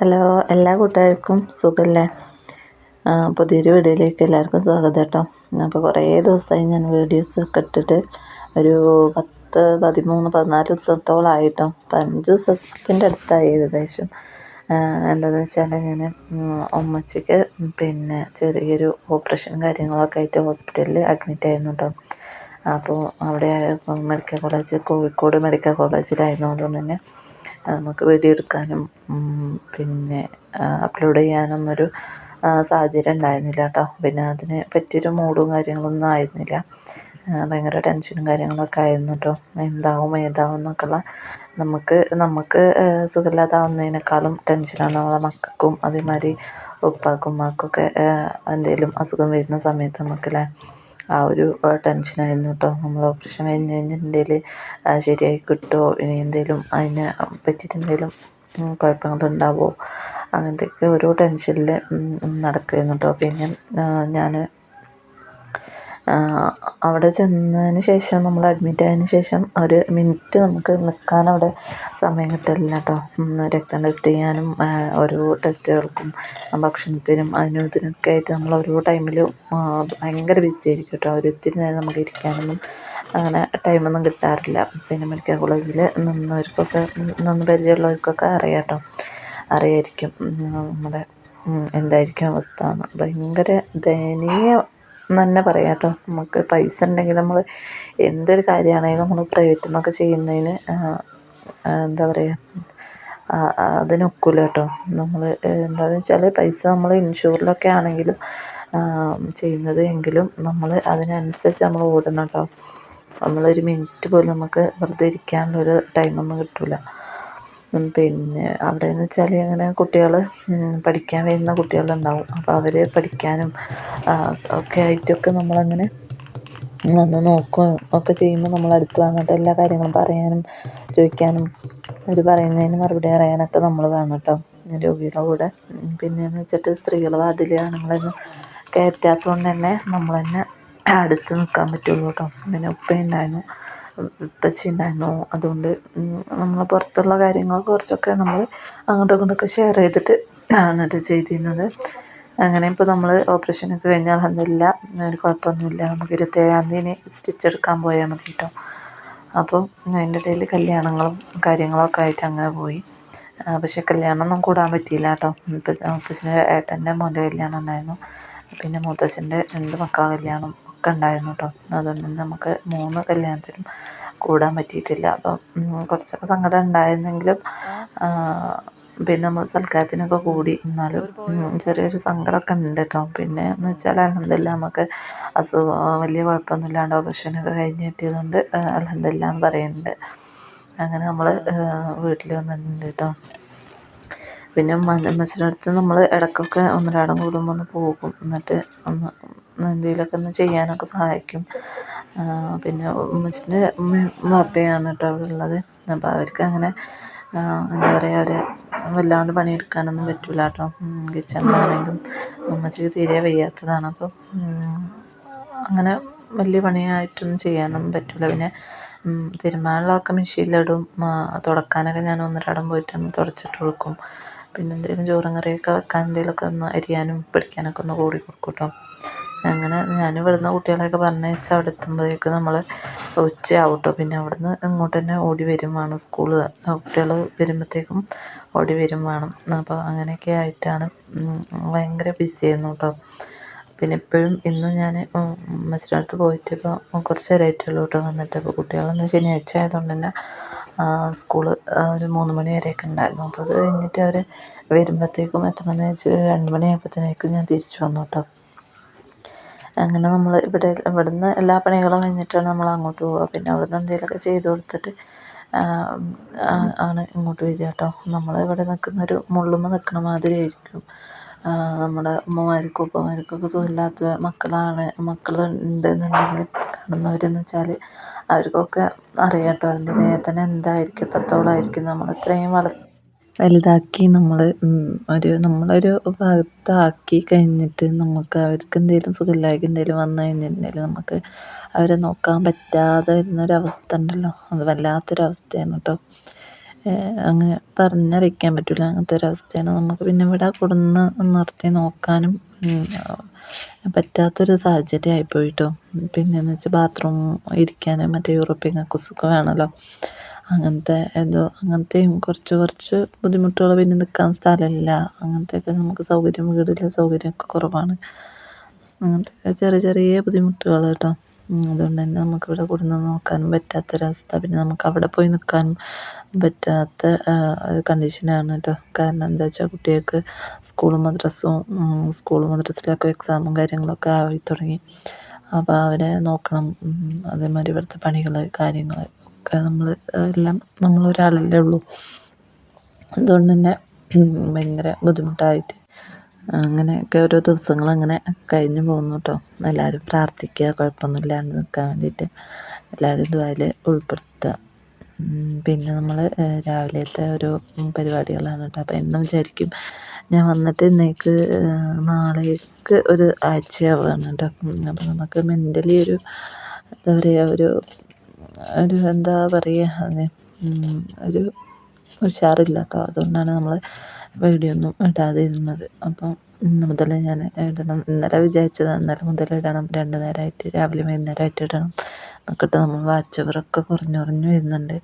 Hello എല്ലാ കൂട്ടുകാർക്കും സുഖമല്ലേ പുതിയൊരു വീഡിയോയിലേക്ക് എല്ലാവർക്കും സ്വാഗതം കേട്ടോ. അപ്പോൾ കുറേ ദിവസമായി ഞാൻ വീഡിയോസ് ഒക്കെ ഇട്ടിട്ട് ഒരു പത്ത് പതിമൂന്ന് പതിനാല് ദിവസത്തോളമായിട്ടോ അഞ്ച് ദിവസത്തിന്റെ അടുത്തായി ഏകദേശം. എന്താണെന്ന് വെച്ചാൽ ഞാൻ ഉമ്മച്ചിക്ക് പിന്നെ ചെറിയൊരു ഓപ്പറേഷൻ കാര്യങ്ങളൊക്കെ ആയിട്ട് ഹോസ്പിറ്റലിൽ അഡ്മിറ്റ് ആയിരുന്നു കേട്ടോ. അപ്പോൾ അവിടെ മെഡിക്കൽ കോളേജ് കോഴിക്കോട് മെഡിക്കൽ കോളേജിലായിരുന്നതുകൊണ്ട് തന്നെ നമുക്ക് വീഡിയോ എടുക്കാനും പിന്നെ അപ്ലോഡ് ചെയ്യാനും ഒരു സാഹചര്യം ഉണ്ടായിരുന്നില്ല കേട്ടോ പിന്നെ അതിന് പറ്റിയൊരു മൂഡും കാര്യങ്ങളൊന്നും ആയിരുന്നില്ല. ഭയങ്കര ടെൻഷനും കാര്യങ്ങളൊക്കെ ആയിരുന്നു കേട്ടോ എന്താവും ഏതാവും എന്നൊക്കെയുള്ള നമുക്ക് നമുക്ക് സുഖമില്ലാതാവുന്നതിനേക്കാളും ടെൻഷനാണ് നമ്മളെ മക്കൾക്കും അതേമാതിരി ഉപ്പാക്കും ഉമ്മാക്കൊക്കെ എന്തെങ്കിലും അസുഖം വരുന്ന സമയത്ത് നമുക്കല്ലേ ആ ഒരു ടെൻഷനായിരുന്നു കേട്ടോ നമ്മൾ ഓപ്പറേഷൻ കഴിഞ്ഞ് കഴിഞ്ഞിട്ടുണ്ടെങ്കിൽ ശരിയായി കിട്ടുമോ ഇനി എന്തെങ്കിലും അതിനെ പറ്റിയിട്ട് എന്തെങ്കിലും കുഴപ്പങ്ങളുണ്ടാവുമോ അങ്ങനത്തെയൊക്കെ ഓരോ ടെൻഷനിൽ നടക്കുകയായിരുന്നു കേട്ടോ പിന്നെ ഞാൻ അവിടെ ചെന്നതിന് ശേഷം നമ്മൾ അഡ്മിറ്റ് ആയതിന് ശേഷം ഒരു മിനിറ്റ് നമുക്ക് നിൽക്കാൻ അവിടെ സമയം കിട്ടലില്ല കേട്ടോ രക്തം ടെസ്റ്റ് ചെയ്യാനും ഓരോ ടെസ്റ്റുകൾക്കും ഭക്ഷണത്തിനും അതിനും ഇതിനൊക്കെ ആയിട്ട് നമ്മൾ ഓരോ ടൈമിൽ ഭയങ്കര ബിസി ആയിരിക്കും കേട്ടോ ഒരു ഇത്തിരി നേരം നമുക്ക് ഇരിക്കാനൊന്നും അങ്ങനെ ടൈമൊന്നും കിട്ടാറില്ല. പിന്നെ മെഡിക്കൽ കോളേജിൽ നിന്നവർക്കൊക്കെ നിന്ന് പരിചയമുള്ളവർക്കൊക്കെ അറിയാം കേട്ടോ അറിയായിരിക്കും നമ്മുടെ എന്തായിരിക്കും അവസ്ഥ എന്ന്. ഭയങ്കര ദയനീയം എന്ന് തന്നെ പറയാം കേട്ടോ നമുക്ക് പൈസ ഉണ്ടെങ്കിൽ നമ്മൾ എന്തൊരു കാര്യമാണെങ്കിലും നമ്മൾ പ്രൈവറ്റിൽ നിന്നൊക്കെ ചെയ്യുന്നതിന് എന്താ പറയുക അതിനൊക്കില്ല കേട്ടോ. നമ്മൾ എന്താണെന്ന് വെച്ചാൽ പൈസ നമ്മൾ ഇൻഷൂറിലൊക്കെ ആണെങ്കിലും ചെയ്യുന്നത് എങ്കിലും നമ്മൾ അതിനനുസരിച്ച് നമ്മൾ ഓടണം കേട്ടോ. നമ്മളൊരു മിനിറ്റ് പോലും നമുക്ക് വെറുതെ ഇരിക്കാനുള്ളൊരു ടൈമൊന്നും കിട്ടില്ല പിന്നെ അവിടെയെന്ന് വെച്ചാൽ അങ്ങനെ കുട്ടികൾ പഠിക്കാൻ വരുന്ന കുട്ടികളുണ്ടാവും. അപ്പോൾ അവർ പഠിക്കാനും ഒക്കെ ആയിട്ടൊക്കെ നമ്മളങ്ങനെ വന്ന് നോക്കുകയും ഒക്കെ ചെയ്യുമ്പോൾ നമ്മൾ അടുത്ത് വന്നിട്ട് എല്ലാ കാര്യങ്ങളും പറയാനും ചോദിക്കാനും അവർ പറയുന്നതിന് മറുപടി പറയാനൊക്കെ നമ്മൾ വേണം കേട്ടോ രോഗികളുടെ കൂടെ. പിന്നെയെന്ന് വെച്ചിട്ട് സ്ത്രീകൾ വാർഡിൽ ആണുങ്ങളൊന്നും കയറ്റാത്തത് തന്നെ നമ്മൾ തന്നെ അടുത്ത് നിൽക്കാൻ പറ്റുള്ളൂ കേട്ടോ. പിന്നെ ഉപ്പയുണ്ടായിരുന്നു ഉപ്പച്ചി ഉണ്ടായിരുന്നു. അതുകൊണ്ട് നമ്മൾ പുറത്തുള്ള കാര്യങ്ങൾ കുറച്ചൊക്കെ നമ്മൾ അങ്ങോട്ടും ഇങ്ങോട്ടൊക്കെ ഷെയർ ചെയ്തിട്ട് ആണ് ഇത് ചെയ്തിരുന്നത്. അങ്ങനെ ഇപ്പോൾ നമ്മൾ ഓപ്പറേഷനൊക്കെ കഴിഞ്ഞാൽ അൽഹംദുലില്ല ഒരു കുഴപ്പമൊന്നുമില്ല. നമുക്ക് ഇരുപത്തേഴാം തീയതി സ്റ്റിച്ച് എടുക്കാൻ പോയാൽ മതി കേട്ടോ. അപ്പോൾ അതിന്റെ ഇടയിൽ കല്യാണങ്ങളും കാര്യങ്ങളൊക്കെ ആയിട്ട് അങ്ങനെ പോയി. പക്ഷേ കല്യാണമൊന്നും കൂടാൻ പറ്റിയില്ല കേട്ടോ. ഇപ്പം മുത്തച്ഛന്റെ ഏട്ടന്റെ മോന്റെ കല്യാണം ഉണ്ടായിരുന്നു. പിന്നെ മൂത്തച്ഛന്റെ രണ്ട് മക്കളെ കല്യാണം ഒക്കെ ഉണ്ടായിരുന്നു കേട്ടോ അതുകൊണ്ട് നമുക്ക് മൂന്ന് കല്യാണത്തിനും കൂടാൻ പറ്റിയിട്ടില്ല. അപ്പം കുറച്ചൊക്കെ സങ്കടം ഉണ്ടായിരുന്നെങ്കിലും പിന്നെ നമ്മൾ സൽക്കാരത്തിനൊക്കെ കൂടി. എന്നാലും ചെറിയൊരു സങ്കടമൊക്കെ ഉണ്ട് കേട്ടോ പിന്നെ എന്ന് വെച്ചാൽ അൽഹംദുലില്ല നമുക്ക് അസുഖം വലിയ കുഴപ്പമൊന്നും ഇല്ലാണ്ട് ഓപ്പറേഷനൊക്കെ കഴിഞ്ഞ് കിട്ടിയതുകൊണ്ട് അലഹമില്ല എന്ന് പറയുന്നുണ്ട്. അങ്ങനെ നമ്മൾ വീട്ടിൽ വന്നിട്ടുണ്ട് കേട്ടോ പിന്നെ അടുത്ത് നമ്മൾ ഇടയ്ക്കൊക്കെ ഒന്നരാടം കൂടുമ്പോൾ ഒന്ന് പോകും. എന്നിട്ട് ഒന്ന് എന്തെങ്കിലുമൊക്കെ ഒന്ന് ചെയ്യാനൊക്കെ സഹായിക്കും. പിന്നെ ഉമ്മച്ചിന്റെ വാപ്പയാണ് കേട്ടോ അവിടെ ഉള്ളത്. അപ്പോൾ അവർക്ക് അങ്ങനെ എന്താ പറയുക അവരെ വല്ലാണ്ട് പണിയെടുക്കാനൊന്നും പറ്റില്ല കേട്ടോ. കിച്ചണിലാണെങ്കിലും ഉമ്മച്ചിക്ക് തീരെ വയ്യാത്തതാണ്. അപ്പം അങ്ങനെ വലിയ പണിയായിട്ടൊന്നും ചെയ്യാനൊന്നും പറ്റില്ല പിന്നെ തിരുമ്മാനുള്ളതൊക്കെ മെഷീനിലിടും. തുടക്കാനൊക്കെ ഞാൻ ഒന്നരാടം പോയിട്ടൊന്ന് തുടച്ചിട്ട് കൊടുക്കും. പിന്നെ എന്തെങ്കിലും ചോറും കറിയൊക്കെ വെക്കാൻ എന്തെങ്കിലുമൊക്കെ ഒന്ന് അരിയാനും പിടിക്കാനൊക്കെ ഒന്ന് കൂടി കൊടുക്കും കേട്ടോ അങ്ങനെ ഞാൻ ഇവിടുന്ന് കുട്ടികളെയൊക്കെ പറഞ്ഞയച്ച് അവിടെ എത്തുമ്പോഴേക്കും നമ്മൾ ഉച്ചയാവും കേട്ടോ പിന്നെ അവിടുന്ന് ഇങ്ങോട്ട് തന്നെ ഓടി വരും വേണം സ്കൂൾ കുട്ടികൾ വരുമ്പോഴത്തേക്കും ഓടി വരും വേണം. അപ്പോൾ അങ്ങനെയൊക്കെ ആയിട്ടാണ് ഭയങ്കര ബിസി ആയിരുന്നു കേട്ടോ. പിന്നെ ഇപ്പോഴും ഇന്നും ഞാൻ ഉമ്മച്ചിയുടെ അടുത്ത് പോയിട്ട് ഇപ്പോൾ കുറച്ച് നേരമായിട്ടുള്ളൂ കേട്ടോ വന്നിട്ട്. അപ്പോൾ കുട്ടികളൊന്ന് ശനിയാഴ്ച ആയതുകൊണ്ട് തന്നെ സ്കൂൾ ഒരു മൂന്ന് മണി വരെയൊക്കെ ഉണ്ടായിരുന്നു. അപ്പോൾ അത് കഴിഞ്ഞിട്ട് അവർ വരുമ്പോഴത്തേക്കും എത്ര എത്തണമെന്ന് വെച്ച് രണ്ട് മണി ആയപ്പോഴത്തേക്കും ഞാൻ തിരിച്ചു വന്നു കേട്ടോ അങ്ങനെ നമ്മൾ ഇവിടെ ഇവിടുന്ന് എല്ലാ പണികളും കഴിഞ്ഞിട്ടാണ് നമ്മൾ അങ്ങോട്ട് പോവുക. പിന്നെ അവിടുന്ന് എന്തെങ്കിലുമൊക്കെ ചെയ്ത് കൊടുത്തിട്ട് ആണ് ഇങ്ങോട്ട് വരിക കേട്ടോ നമ്മൾ ഇവിടെ നിൽക്കുന്നൊരു മുള്ളുമ്മ നിൽക്കണ മാതിരി ആയിരിക്കും. നമ്മുടെ ഉമ്മമാർക്കും ഉപ്പമാർക്കൊക്കെ സുഖമില്ലാത്ത മക്കളാണ് മക്കൾ ഉണ്ടെന്നുണ്ടെങ്കിൽ കാണുന്നവരെന്ന് വെച്ചാൽ അവർക്കൊക്കെ അറിയാം കേട്ടോ അതിന്റെ വേദന എന്തായിരിക്കും എത്രത്തോളം ആയിരിക്കും നമ്മൾ ഇത്രയും വള വലുതാക്കി നമ്മൾ ഒരു നമ്മളൊരു ഭാഗത്താക്കി കഴിഞ്ഞിട്ട് നമുക്ക് അവർക്ക് എന്തെങ്കിലും സുഖമില്ലായ്ക എന്തെങ്കിലും വന്നു കഴിഞ്ഞിട്ടുണ്ടെങ്കിൽ നമുക്ക് അവരെ നോക്കാൻ പറ്റാതെ വരുന്നൊരവസ്ഥ ഉണ്ടല്ലോ. അത് വല്ലാത്തൊരവസ്ഥയാണ് കേട്ടോ. അങ്ങനെ പറഞ്ഞറിയിക്കാൻ പറ്റില്ല അങ്ങനത്തെ ഒരവസ്ഥയാണ് നമുക്ക് പിന്നെ ഇവിടെ കൊടുന്ന് നിർത്തി നോക്കാനും പറ്റാത്തൊരു സാഹചര്യം ആയിപ്പോയി കേട്ടോ പിന്നെയെന്ന് വെച്ചാൽ ബാത്റൂം ഇരിക്കാനും മറ്റേ യൂറോപ്യൻ കക്കൂസൊക്കെ വേണമല്ലോ അങ്ങനത്തെ ഏതോ അങ്ങനത്തെയും കുറച്ച് കുറച്ച് ബുദ്ധിമുട്ടുകൾ പിന്നെ നിൽക്കാൻ സ്ഥലമില്ല. അങ്ങനത്തെയൊക്കെ നമുക്ക് സൗകര്യം വീടിലെ സൗകര്യമൊക്കെ കുറവാണ്. അങ്ങനത്തെ ചെറിയ ചെറിയ ബുദ്ധിമുട്ടുകൾ കേട്ടോ. അതുകൊണ്ട് തന്നെ നമുക്കിവിടെ കൊടുന്ന് നോക്കാനും പറ്റാത്തൊരവസ്ഥ. പിന്നെ നമുക്ക് അവിടെ പോയി നിൽക്കാനും പറ്റാത്ത കണ്ടീഷനാണ് കേട്ടോ കാരണം എന്താ വെച്ചാൽ കുട്ടികൾക്ക് സ്കൂളും മദ്രസും സ്കൂൾ മദ്രസിലൊക്കെ എക്സാമും കാര്യങ്ങളൊക്കെ ആയി തുടങ്ങി. അപ്പോൾ അവരെ നോക്കണം. അതേമാതിരി ഇവിടുത്തെ പണികൾ കാര്യങ്ങൾ ഒക്കെ നമ്മൾ എല്ലാം നമ്മളൊരാളല്ലേ ഉള്ളൂ. അതുകൊണ്ട് തന്നെ ഭയങ്കര ബുദ്ധിമുട്ടായിട്ട് അങ്ങനെയൊക്കെ ഓരോ ദിവസങ്ങൾ അങ്ങനെ കഴിഞ്ഞു പോകുന്നു കേട്ടോ എല്ലാവരും പ്രാർത്ഥിക്കുക കുഴപ്പമൊന്നുമില്ലാണ്ട് നിൽക്കാൻ വേണ്ടിയിട്ട് എല്ലാവരും ദുബായിൽ ഉൾപ്പെടുത്തുക. പിന്നെ നമ്മൾ രാവിലത്തെ ഒരു പരിപാടികളാണ് കേട്ടോ അപ്പോൾ എന്നും വിചാരിക്കും ഞാൻ വന്നിട്ട് ഇന്നേക്ക് നാളേക്ക് ഒരു ആഴ്ചയാവുകയാണ് കേട്ടോ അപ്പോൾ നമുക്ക് മെന്റലി ഒരു എന്താ പറയുക ഒരു ഒരു എന്താ പറയുക അതിന് ഒരു ഉഷാറില്ല കേട്ടോ അതുകൊണ്ടാണ് നമ്മൾ വീഡിയോ ഇടാതെ ഇരുന്നത്. അപ്പം ഇന്ന് മുതൽ ഞാൻ ഇടണം. ഇന്നലെ വിചാരിച്ചത് ഇന്നലെ മുതൽ ഇടണം. രണ്ട് നേരമായിട്ട് രാവിലെ വൈകുന്നേരമായിട്ട് ഇടണം. നോക്കട്ടെ നമ്മൾ വാച്ച് അവറൊക്കെ കുറഞ്ഞു കുറഞ്ഞു വരുന്നുണ്ട്.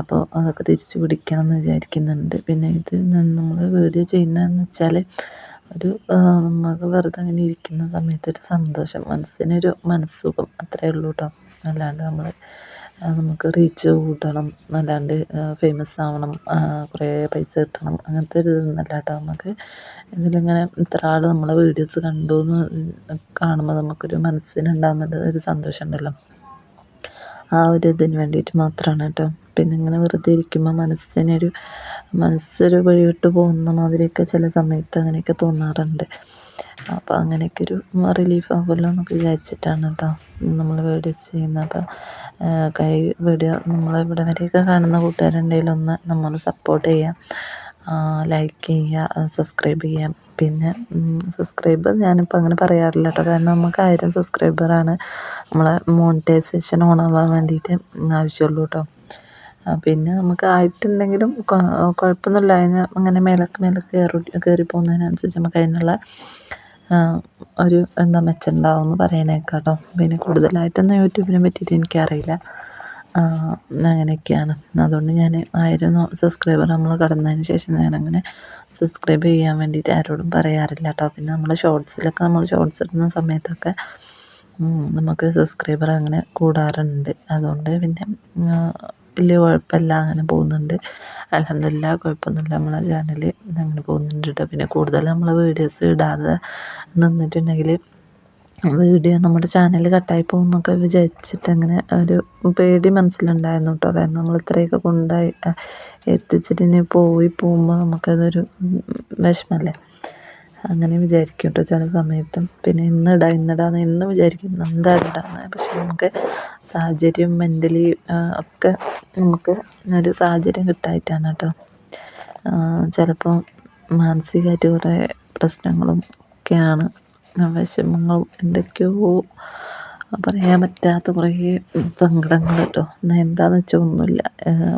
അപ്പോൾ അതൊക്കെ തിരിച്ചു പിടിക്കണം എന്ന് വിചാരിക്കുന്നുണ്ട്. പിന്നെ ഇത് നമ്മൾ വീഡിയോ ചെയ്യുന്നതെന്ന് വെച്ചാൽ ഒരു നമുക്ക് വെറുതെ അങ്ങനെ ഇരിക്കുന്ന സമയത്തൊരു സന്തോഷം. മനസ്സിനൊരു മനസ്സുഖം അത്രയേ ഉള്ളൂ കേട്ടോ അല്ലാണ്ട് നമ്മൾ നമുക്ക് റീച്ച് കൂട്ടണം. അല്ലാണ്ട് ഫേമസ് ആവണം. കുറേ പൈസ കിട്ടണം. അങ്ങനത്തെ ഒരു ഇതൊന്നുമല്ല കേട്ടോ നമുക്ക് ഇതിലിങ്ങനെ ഇത്ര ആൾ നമ്മളെ വീഡിയോസ് കണ്ടു എന്ന് കാണുമ്പോൾ നമുക്കൊരു മനസ്സിനുണ്ടാകുന്നത് ഒരു സന്തോഷം ഉണ്ടല്ലോ ആ ഒരു ഇതിന് വേണ്ടിയിട്ട് മാത്രമാണ് കേട്ടോ. പിന്നെ ഇങ്ങനെ വെറുതെ ഇരിക്കുമ്പോൾ മനസ്സിനൊരു മനസ്സൊരു വഴിവിട്ട് പോകുന്ന മാതിരിയൊക്കെ ചില സമയത്ത് അങ്ങനെയൊക്കെ തോന്നാറുണ്ട്. അപ്പോൾ അങ്ങനെയൊക്കെ ഒരു റിലീഫ് ആകുമല്ലോ എന്നൊക്കെ വിചാരിച്ചിട്ടാണ് കേട്ടോ നമ്മൾ വീഡിയോസ് ചെയ്യുന്നത് അപ്പോൾ കൈ വീഡിയോ ഇവിടെ വരെയൊക്കെ കാണുന്ന കൂട്ടുകാരുണ്ടെങ്കിൽ ഒന്ന് നമ്മൾ സപ്പോർട്ട് ചെയ്യാം. ലൈക്ക് ചെയ്യുക സബ്സ്ക്രൈബ് ചെയ്യാം. പിന്നെ സബ്സ്ക്രൈബ് ഞാനിപ്പോൾ അങ്ങനെ പറയാറില്ല കേട്ടോ കാരണം നമുക്ക് ആയിരം സബ്സ്ക്രൈബറാണ് നമ്മളെ മോണിറ്റൈസേഷൻ ഓണാവാൻ വേണ്ടിയിട്ട് ആവശ്യമുള്ളൂ കേട്ടോ പിന്നെ നമുക്ക് ആയിട്ടുണ്ടെങ്കിലും കുഴപ്പമൊന്നുമില്ല. അതിന് അങ്ങനെ മേലേക്ക് മേലേക്ക് കയറി കയറി പോകുന്നതിനനുസരിച്ച് നമുക്ക് അതിനുള്ള ഒരു എന്താ മെച്ചം ഉണ്ടാവും എന്ന് പറയണ പിന്നെ കൂടുതലായിട്ടൊന്നും യൂട്യൂബിനെ പറ്റിയിട്ട് എനിക്കറിയില്ല. അങ്ങനെയൊക്കെയാണ്. അതുകൊണ്ട് ഞാൻ ആയിരം സബ്സ്ക്രൈബർ നമ്മൾ കടന്നതിന് ശേഷം ഞാനങ്ങനെ സബ്സ്ക്രൈബ് ചെയ്യാൻ വേണ്ടിയിട്ട് ആരോടും പറയാറില്ല കേട്ടോ. പിന്നെ നമ്മൾ ഷോർട്സിലൊക്കെ നമ്മൾ ഷോർട്സ് ഇടുന്ന സമയത്തൊക്കെ നമുക്ക് സബ്സ്ക്രൈബർ അങ്ങനെ കൂടാറുണ്ട്. അതുകൊണ്ട് പിന്നെ വലിയ കുഴപ്പമില്ല അങ്ങനെ പോകുന്നുണ്ട്. അലഹമില്ല കുഴപ്പമൊന്നുമില്ല നമ്മളെ ചാനൽ അങ്ങനെ പോകുന്നുണ്ട് കേട്ടോ പിന്നെ കൂടുതൽ നമ്മൾ വീഡിയോസ് ഇടാതെ നിന്നിട്ടുണ്ടെങ്കിൽ വീഡിയോ നമ്മുടെ ചാനൽ കട്ടായി പോകും എന്നൊക്കെ വിചാരിച്ചിട്ട് അങ്ങനെ ഒരു പേടി മനസ്സിലുണ്ടായിരുന്നു കേട്ടോ കാരണം നമ്മൾ ഇത്രയൊക്കെ കൊണ്ടായി എത്തിച്ചിട്ട് ഇനി പോയി പോകുമ്പോൾ നമുക്കതൊരു വിഷമല്ലേ? അങ്ങനെ വിചാരിക്കും കേട്ടോ ചില സമയത്തും. പിന്നെ ഇന്നിടാം ഇന്നിടാന്ന് എന്നും വിചാരിക്കും. എന്താ ഇടാന്ന്. പക്ഷെ നമുക്ക് സാഹചര്യം മെന്റലി ഒക്കെ നമുക്ക് ഒരു സാഹചര്യം കിട്ടായിട്ടാണ് കേട്ടോ. ചിലപ്പോൾ മാനസികമായിട്ട് കുറേ പ്രശ്നങ്ങളും ഒക്കെയാണ്. വിഷമങ്ങളും എന്തൊക്കെയോ പറയാൻ പറ്റാത്ത കുറേ സങ്കടങ്ങൾ കേട്ടോ. എന്നാൽ എന്താണെന്ന് വെച്ചാൽ ഒന്നുമില്ല.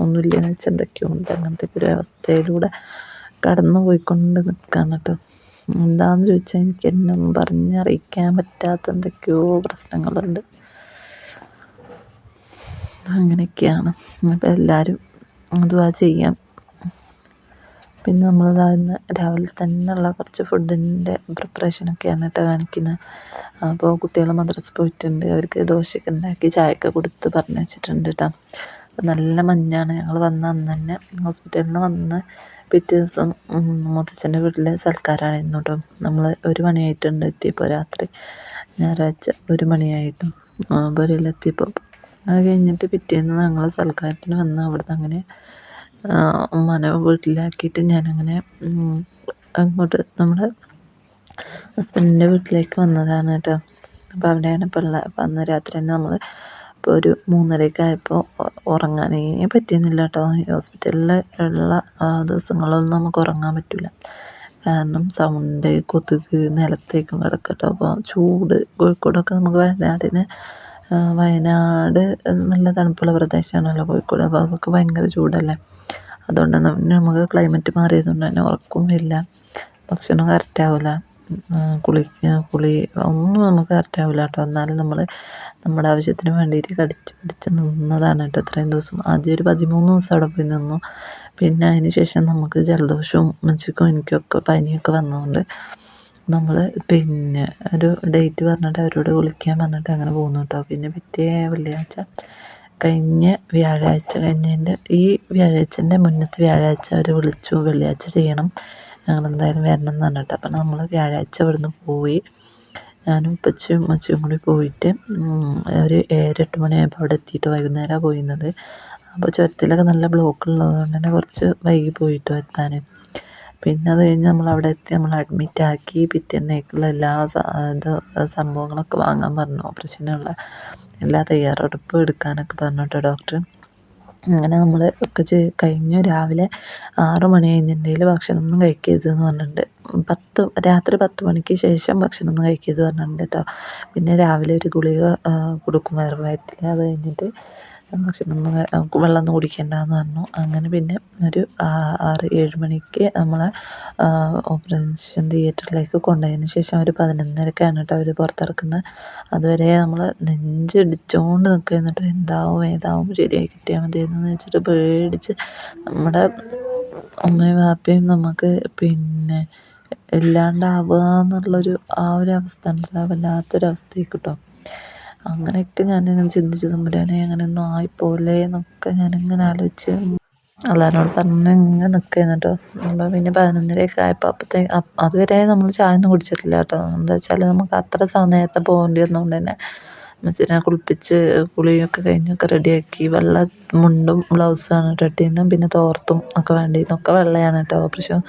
ഒന്നുമില്ല എന്ന് വെച്ചാൽ എന്തൊക്കെയോ ഉണ്ട് അങ്ങനത്തെ ഒരു അവസ്ഥയിലൂടെ കടന്നു പോയിക്കൊണ്ട് നിൽക്കുകയാണ് കേട്ടോ. എന്താണെന്ന് ചോദിച്ചാൽ എനിക്ക് എന്നും പറഞ്ഞറിയിക്കാൻ പറ്റാത്ത എന്തൊക്കെയോ പ്രശ്നങ്ങളുണ്ട്. അങ്ങനെയൊക്കെയാണ്. അപ്പം എല്ലാവരും അതുവാ ചെയ്യാം? പിന്നെ നമ്മളിതാ ഇന്ന് രാവിലെ തന്നെയുള്ള കുറച്ച് ഫുഡിന്റെ പ്രിപ്പറേഷനൊക്കെയാണ് കേട്ടോ കാണിക്കുന്നത് അപ്പോൾ കുട്ടികൾ മദ്രസ് പോയിട്ടുണ്ട്. അവർക്ക് ദോശയൊക്കെ ഉണ്ടാക്കി ചായയൊക്കെ കൊടുത്ത് പറഞ്ഞു വെച്ചിട്ടുണ്ട് കേട്ടോ നല്ല മഞ്ഞാണ്. ഞങ്ങൾ വന്ന അന്ന് തന്നെ ഹോസ്പിറ്റലിൽ നിന്ന് വന്ന് പിറ്റേ ദിവസം മുത്തച്ഛന്റെ വീട്ടിൽ സൽക്കാരമായിരുന്നു കേട്ടോ നമ്മൾ ഒരു മണിയായിട്ടുണ്ട് എത്തിയപ്പോൾ രാത്രി. ഞായറാഴ്ച ഒരു മണിയായിട്ടും പുരയിലെത്തിയപ്പോൾ അത് കഴിഞ്ഞിട്ട് പിറ്റേന്ന് ഞങ്ങൾ സൽക്കാരത്തിന് വന്ന് അവിടുന്ന് അങ്ങനെ ഉമ്മാനെ വീട്ടിലാക്കിയിട്ട് ഞാനങ്ങനെ അങ്ങോട്ട് നമ്മുടെ ഹസ്ബൻഡിന്റെ വീട്ടിലേക്ക് വന്നതാണ് കേട്ടോ. അപ്പോൾ അവിടെയാണ് പിള്ള അന്ന് രാത്രി തന്നെ നമ്മൾ ഇപ്പോൾ ഒരു മൂന്നരയൊക്കെ ആയപ്പോൾ ഉറങ്ങാനേ പറ്റിയെന്നില്ല കേട്ടോ. ഹോസ്പിറ്റലിൽ ഉള്ള ദിവസങ്ങളൊന്നും നമുക്ക് ഉറങ്ങാൻ പറ്റില്ല കാരണം സൗണ്ട് കൊതുക് നിലത്തേക്കും കിടക്കട്ടോ. അപ്പോൾ ചൂട് കോഴിക്കോടൊക്കെ നമുക്ക് വയനാടിന് വയനാട് നല്ല തണുപ്പുള്ള പ്രദേശമാണല്ലോ കോഴിക്കോട്. അപ്പോൾ അതൊക്കെ ഭയങ്കര ചൂടല്ലേ? അതുകൊണ്ട് നമുക്ക് ക്ലൈമറ്റ് മാറിയത് കൊണ്ട് തന്നെ ഉറക്കവും വരില്ല. ഭക്ഷണം കറക്റ്റ് ആവില്ല കുളി ഒന്നും നമുക്ക് കറക്റ്റ് ആവില്ല കേട്ടോ. എന്നാലും നമ്മൾ നമ്മുടെ ആവശ്യത്തിന് വേണ്ടിയിട്ട് കടിച്ച് പിടിച്ച് നിന്നതാണ് കേട്ടോ ഇത്രയും ദിവസം. ആദ്യം ഒരു പതിമൂന്ന് ദിവസം അവിടെ പോയി നിന്നു. പിന്നെ അതിന് ശേഷം നമുക്ക് ജലദോഷവും ഉമ്മച്ചിക്കും എനിക്കൊക്കെ പനിയൊക്കെ വന്നതുകൊണ്ട് നമ്മൾ പിന്നെ ഒരു ഡേറ്റ് പറഞ്ഞിട്ട് അവരോട് വിളിക്കാൻ പറഞ്ഞിട്ട് അങ്ങനെ പോകുന്നു കേട്ടോ പിന്നെ പിറ്റേ വെള്ളിയാഴ്ച കഴിഞ്ഞ വ്യാഴാഴ്ച കഴിഞ്ഞതിന്റെ ഈ വ്യാഴാഴ്ചന്റെ മുന്നത്തെ വ്യാഴാഴ്ച അവർ വിളിച്ചു. വെള്ളിയാഴ്ച ചെയ്യണം. ഞങ്ങൾ എന്തായാലും വരണം എന്ന് പറഞ്ഞിട്ട്. അപ്പം നമ്മൾ വ്യാഴാഴ്ച ഇവിടുന്ന് പോയി. ഞാനും ഉപ്പച്ചയും അച്ചയും കൂടി പോയിട്ട് ഒരു ഏഴ് എട്ട് മണിയായപ്പോൾ അവിടെ എത്തിയിട്ട് വൈകുന്നേരമാണ് പോയിരുന്നത്. അപ്പോൾ ചുരത്തിലൊക്കെ നല്ല ബ്ലോക്ക് ഉള്ളതുകൊണ്ട് തന്നെ കുറച്ച് വൈകി പോയിട്ടോ എത്താൻ പിന്നെ അത് കഴിഞ്ഞ് നമ്മൾ അവിടെ എത്തി നമ്മൾ അഡ്മിറ്റ് ആക്കി. പിറ്റേന്നേക്കുള്ള എല്ലാ ഇത് സംഭവങ്ങളൊക്കെ വാങ്ങാൻ പറഞ്ഞു. ഓപ്പറേഷനുള്ള എല്ലാ തയ്യാറെടുപ്പും എടുക്കാനൊക്കെ പറഞ്ഞു കേട്ടോ ഡോക്ടർ അങ്ങനെ നമ്മൾ ഒക്കെ ചെയ്ത് കഴിഞ്ഞു. രാവിലെ ആറ് മണി കഴിഞ്ഞിട്ടുണ്ടെങ്കിൽ ഭക്ഷണമൊന്നും കഴിക്കരുതെന്ന് പറഞ്ഞിട്ടുണ്ട്. പത്ത് രാത്രി പത്ത് മണിക്ക് ശേഷം ഭക്ഷണമൊന്നും കഴിക്കരുത് പറഞ്ഞിട്ടുണ്ട് കേട്ടോ പിന്നെ രാവിലെ ഒരു ഗുളിക കൊടുക്കും വയറ്റിൽ അത് കഴിഞ്ഞിട്ട് ഭക്ഷണമൊന്നും വെള്ളമൊന്നും കുടിക്കേണ്ടതെന്ന് പറഞ്ഞു. അങ്ങനെ പിന്നെ ഒരു ആറ് ഏഴ് മണിക്ക് നമ്മളെ ഓപ്പറേഷൻ തിയേറ്ററിലേക്ക് കൊണ്ടുപോയതിന് ശേഷം ഒരു പതിനൊന്നരക്കാണ് കേട്ടോ അവർ പുറത്തിറക്കുന്നത്. അതുവരെ നമ്മൾ നെഞ്ചിടിച്ചുകൊണ്ട് നിൽക്കുക എന്നിട്ട് എന്താവും ഏതാവും ശരിയായി കിട്ടിയാൽ എന്ന് വെച്ചിട്ട് പേടിച്ച് നമ്മുടെ അമ്മയും വാപ്പയും നമുക്ക് പിന്നെ ഇല്ലാണ്ടാവുക എന്നുള്ളൊരു ആ ഒരു അവസ്ഥ ഉണ്ടല്ലോ. വല്ലാത്തൊരവസ്ഥയായി കേട്ടോ. അങ്ങനെയൊക്കെ ഞാനിങ്ങനെ ചിന്തിച്ചു തമ്പുരാനെ അങ്ങനെയൊന്നും ആയിപ്പോലെ എന്നൊക്കെ ഞാനിങ്ങനെ ആലോചിച്ച് അല്ലാരോട് പറഞ്ഞ് ഇങ്ങനെ നിൽക്കുകയായിരുന്നു കേട്ടോ അപ്പം പിന്നെ പതിനൊന്നരയൊക്കെ ആയപ്പോൾ അപ്പോഴത്തേക്ക് അതുവരെ നമ്മൾ ചായ ഒന്നും കുടിച്ചിട്ടില്ല കേട്ടോ എന്താ വെച്ചാൽ നമുക്ക് അത്ര സമയത്ത് പോകേണ്ടി വന്നതുകൊണ്ട് തന്നെ അമ്മച്ചിനെ കുളിപ്പിച്ച് കുളിയൊക്കെ കഴിഞ്ഞൊക്കെ റെഡിയാക്കി വെള്ള മുണ്ടും ബ്ലൗസാണ് ഇട്ടിരുന്നത്. പിന്നെ തോർത്തും ഒക്കെ വേണ്ടിയിരുന്നൊക്കെ വെള്ളയാണ് കേട്ടോ ഓപ്പറേഷൻ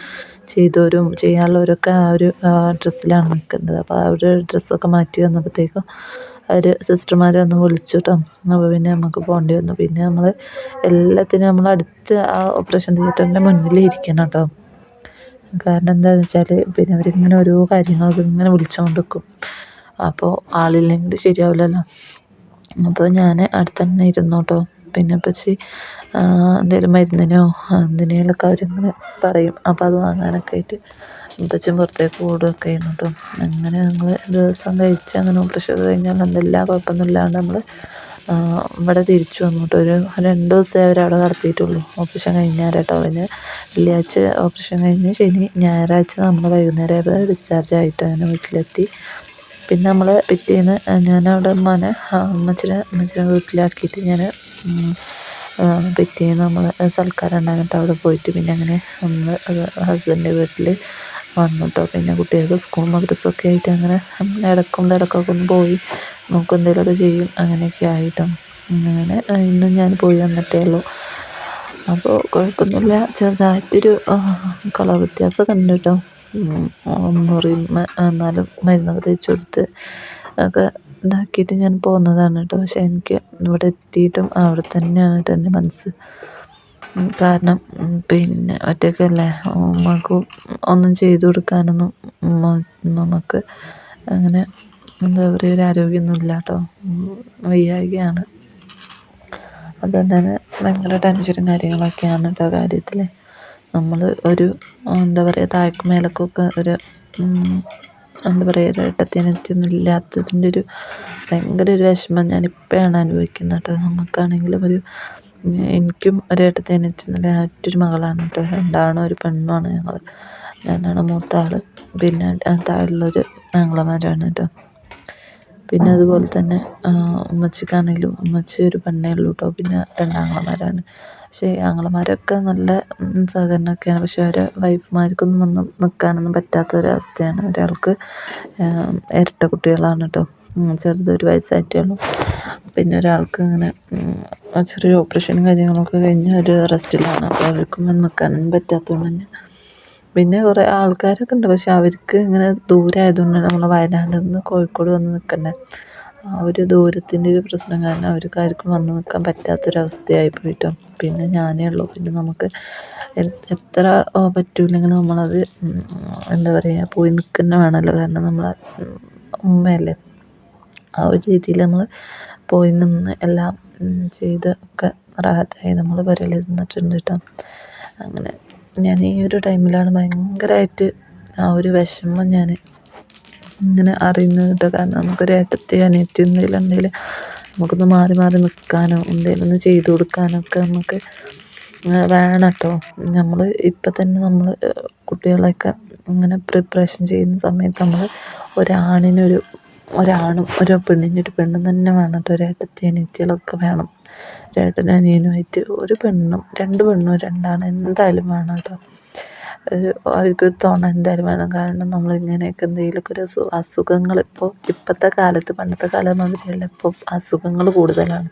ചെയ്തവരും ചെയ്യാനുള്ളവരൊക്കെ ആ ഒരു ഡ്രസ്സിലാണ് നിൽക്കുന്നത്. അപ്പോൾ ആ ഒരു ഡ്രസ്സൊക്കെ മാറ്റി വന്നപ്പോഴത്തേക്കും അവർ സിസ്റ്റർമാരെ ഒന്ന് വിളിച്ചു കേട്ടോ അപ്പോൾ പിന്നെ നമുക്ക് പോകേണ്ടി വന്നു. പിന്നെ നമ്മൾ എല്ലാത്തിനും നമ്മൾ അടുത്ത് ആ ഓപ്പറേഷൻ തിയേറ്ററിന്റെ മുന്നിൽ ഇരിക്കണം കേട്ടോ കാരണം എന്താണെന്ന് വെച്ചാൽ പിന്നെ അവരിങ്ങനെ ഓരോ കാര്യങ്ങളൊക്കെ ഇങ്ങനെ വിളിച്ചുകൊണ്ട് നിൽക്കും അപ്പോൾ ആളില്ലെങ്കിൽ ശരിയാവില്ലല്ലോ. അപ്പോൾ ഞാൻ അടുത്ത് തന്നെ ഇരുന്നു കേട്ടോ പിന്നെ ഇപ്പച്ചി എന്തെങ്കിലും മരുന്നിനോ എന്തിനേലൊക്കെ അവരിങ്ങനെ പറയും. അപ്പോൾ അത് വാങ്ങാനൊക്കെ ആയിട്ട് മുത്തച്ഛൻ പുറത്തേക്ക് ഓടുകയൊക്കെ ആയിരുന്നു കേട്ടോ അങ്ങനെ ഞങ്ങൾ ദിവസം കഴിച്ച് അങ്ങനെ ഓപ്പറേഷൻ കഴിഞ്ഞാൽ എന്തെല്ലാം കുഴപ്പമൊന്നുമില്ലാണ്ട് നമ്മൾ ഇവിടെ തിരിച്ചു വന്നു കേട്ടോ ഒരു രണ്ട് ദിവസമേ അവർ നടത്തിയിട്ടുള്ളൂ. ഓപ്പറേഷൻ കഴിഞ്ഞാൽ കേട്ടോ പിന്നെ വെള്ളിയാഴ്ച ഓപ്പറേഷൻ കഴിഞ്ഞ് ശനി ഞായറാഴ്ച നമ്മൾ വൈകുന്നേരം ആയപ്പോൾ ഡിസ്ചാർജ് ആയിട്ട് അങ്ങനെ വീട്ടിലെത്തി. പിന്നെ നമ്മൾ പിറ്റേന്ന് ഞാനവിടെ ഉമ്മാനെ അമ്മച്ചിനെ അമ്മച്ചിനെ വീട്ടിലാക്കിയിട്ട് ഞാൻ പിറ്റേന്ന് നമ്മൾ സൽക്കാരം ഉണ്ടായിട്ട് അവിടെ പോയിട്ട് പിന്നെ അങ്ങനെ നമ്മൾ ഹസ്ബൻഡിന്റെ വീട്ടിൽ വന്നു കേട്ടോ പിന്നെ കുട്ടികൾക്ക് സ്കൂൾ മദ്രസൊക്കെ ആയിട്ട് അങ്ങനെ ഇടക്കും ഇടക്കൊക്കെ ഒന്ന് പോയി നമുക്ക് എന്തെങ്കിലുമൊക്കെ ചെയ്യും. അങ്ങനെയൊക്കെ ആയിട്ടോ അങ്ങനെ ഇന്നും ഞാൻ പോയി വന്നിട്ടേ ഉള്ളൂ. അപ്പോൾ കുഴപ്പമൊന്നുമില്ല. ചെറുതായിട്ടൊരു കളർ വ്യത്യാസമൊക്കെ ഉണ്ട് കേട്ടോ. മുറി എന്നാലും മരുന്നൊക്കെ തേച്ച് കൊടുത്ത് ഒക്കെ ഇതാക്കിയിട്ട് ഞാൻ പോകുന്നതാണ് കേട്ടോ. പക്ഷെ എനിക്ക് ഇവിടെ എത്തിയിട്ടും അവിടെ തന്നെയാണ് എന്റെ മനസ്സ്. കാരണം പിന്നെ ഒറ്റയ്ക്കല്ലേ ഉമ്മക്ക് ഒന്നും ചെയ്തു കൊടുക്കാനൊന്നും നമുക്ക് അങ്ങനെ എന്താ പറയുക ഒരു ആരോഗ്യമൊന്നും ഇല്ല കേട്ടോ വയ്യായികയാണ്. അതുകൊണ്ട് തന്നെ ഭയങ്കര ടെൻഷനും കാര്യങ്ങളൊക്കെയാണ് കേട്ടോ കാര്യത്തിൽ നമ്മൾ ഒരു എന്താ പറയുക താഴേക്കും മേലക്കൊക്കെ ഒരു എന്താ പറയുക ഒരു ഇല്ലാത്തതിന്റെ ഒരു ഭയങ്കര ഒരു വിഷമം ഞാനിപ്പോഴാണ് അനുഭവിക്കുന്നത് കേട്ടോ നമുക്കാണെങ്കിലും ഒരു എനിക്കും ഒരു ഏട്ടത്തി അനിയത്തി ഒറ്റൊരു മകളാണ്. കേട്ടോ. രണ്ടാണും ഒരു പെണ്ണുമാണ് ഞങ്ങൾ ഞാനാണ് മൂത്ത ആൾ പിന്നെ താഴെയുള്ളൊരു ആങ്ങളമാരാണ് കേട്ടോ. പിന്നെ അതുപോലെ തന്നെ ഉമ്മച്ചിക്കാണെങ്കിലും ഉമ്മച്ചി ഒരു പെണ്ണേ ഉള്ളൂ കേട്ടോ. പിന്നെ രണ്ടാങ്ങളമാരാണ്. പക്ഷേ ആങ്ങളമാരൊക്കെ നല്ല സഹകരണമൊക്കെയാണ്. പക്ഷെ അവരെ വൈഫുമാർക്കൊന്നും വന്ന് നിൽക്കാനൊന്നും പറ്റാത്ത ഒരവസ്ഥയാണ് ഒരാൾക്ക് ഇരട്ട കുട്ടികളാണ് കേട്ടോ. ചെറുത് ഒരു പിന്നെ ഒരാൾക്ക് ഇങ്ങനെ ചെറിയ ഓപ്പറേഷനും കാര്യങ്ങളൊക്കെ കഴിഞ്ഞ് ഒരു റെസ്റ്റിലാണ് അപ്പോൾ അവർക്കും വന്ന് നിൽക്കാനൊന്നും പറ്റാത്തതുകൊണ്ട് തന്നെ. പിന്നെ കുറേ ആൾക്കാരൊക്കെ ഉണ്ട്. പക്ഷെ അവർക്ക് ഇങ്ങനെ ദൂരെ ആയതുകൊണ്ട് നമ്മൾ വയനാട്ടിൽ നിന്ന് കോഴിക്കോട് വന്ന് നിൽക്കണ്ടേ ആ ഒരു ദൂരത്തിന്റെ ഒരു പ്രശ്നം കാരണം അവർക്ക് ആർക്കും വന്ന് നിൽക്കാൻ പറ്റാത്തൊരവസ്ഥയായി പോയിട്ടോ. പിന്നെ ഞാനേ ഉള്ളൂ. പിന്നെ നമുക്ക് എത്ര പറ്റൂലെങ്കിലും നമ്മളത് എന്താ പറയുക പോയി നിൽക്കുന്ന വേണമല്ലോ. കാരണം നമ്മളെ ഉമ്മയല്ലേ? ആ ഒരു രീതിയിൽ നമ്മൾ പോയി നിന്ന് എല്ലാം ചെയ്ത് ഒക്കെ റാഹത്തായി നമ്മൾ പുരയിൽ നിന്നിട്ടുണ്ട് കേട്ടോ അങ്ങനെ ഞാൻ ഈ ഒരു ടൈമിലാണ് ഭയങ്കരമായിട്ട് ആ ഒരു വിഷമം ഞാൻ ഇങ്ങനെ അറിയുന്നത്. കേട്ടോ കാരണം നമുക്കൊരു ഏട്ടത്തി അനിയത്തി എന്തെങ്കിലും ഉണ്ടെങ്കിൽ നമുക്കൊന്ന് മാറി മാറി നിൽക്കാനോ എന്തെങ്കിലും ഒന്ന് ചെയ്തു കൊടുക്കാനോ ഒക്കെ നമുക്ക് വേണം കേട്ടോ നമ്മൾ ഇപ്പം തന്നെ നമ്മൾ കുട്ടികളെയൊക്കെ ഇങ്ങനെ പ്രിപ്പറേഷൻ ചെയ്യുന്ന സമയത്ത് നമ്മൾ ഒരാണിനൊരു ഒരാണും ഒരു പെണ്ണിനൊരു പെണ്ണും തന്നെ വേണം. കേട്ടോ ഒരു അനിയത്തികളൊക്കെ വേണം. ഒരു ഏട്ടനും അനിയനുമായിട്ട് ഒരു പെണ്ണും രണ്ട് പെണ്ണും രണ്ടാണ് എന്തായാലും വേണം കേട്ടോ. ഒരു അവർക്ക് തുണ എന്തായാലും വേണം. കാരണം നമ്മളിങ്ങനെയൊക്കെ എന്തെങ്കിലുമൊക്കെ ഒരു അസുഖങ്ങൾ ഇപ്പോൾ ഇപ്പോഴത്തെ കാലത്ത് പണ്ടത്തെ കാലം മാതിരിയല്ല ഇപ്പോൾ അസുഖങ്ങൾ കൂടുതലാണ്.